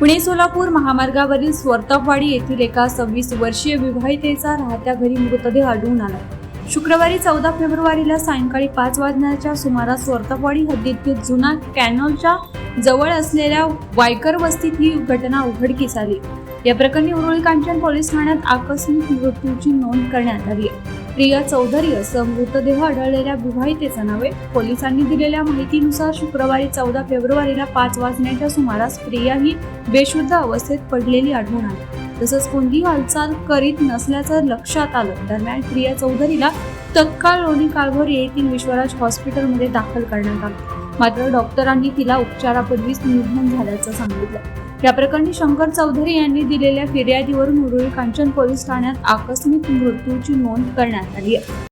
पुणे सोलापूर महामार्गावरील स्वर्तपवाडी येथील एका सव्वीस वर्षीय विवाहितेचा राहत्या घरी मृतदेह आढळून आला. शुक्रवारी चौदा फेब्रुवारीला सायंकाळी पाच वाजण्याच्या सुमारास स्वर्तपवाडी हद्दीतील जुना कॅनॉलच्या जवळ असलेल्या वायकर वस्तीत ही घटना उघडकीस आली. या प्रकरणी उरुळी कांचन पोलीस ठाण्यात आकस्मिक मृत्यूची नोंद करण्यात आली आहे. प्रिया चौधरी असं मृतदेह आढळलेल्या विवाहितेचं नव्हे पोलिसांनी दिलेल्या माहितीनुसार शुक्रवारी चौदा फेब्रुवारीला पाच वाजण्याच्या सुमारास प्रिया ही बेशुद्ध अवस्थेत पडलेली आढळून आली. तसंच कोणती हालचाल करीत नसल्याचं लक्षात आलं. दरम्यान प्रिया चौधरीला तत्काळ लोणी काळभोर येथील विश्वराज हॉस्पिटलमध्ये दाखल करण्यात आलं. मात्र डॉक्टरांनी तिला उपचारापूर्वीच निधन झाल्याचं सांगितलं. या प्रकरणी शंकर चौधरी यांनी दिलेल्या फिर्यादीवरून उरुळी कांचन पोलीस ठाण्यात आकस्मिक मृत्यूची नोंद करण्यात आली आहे.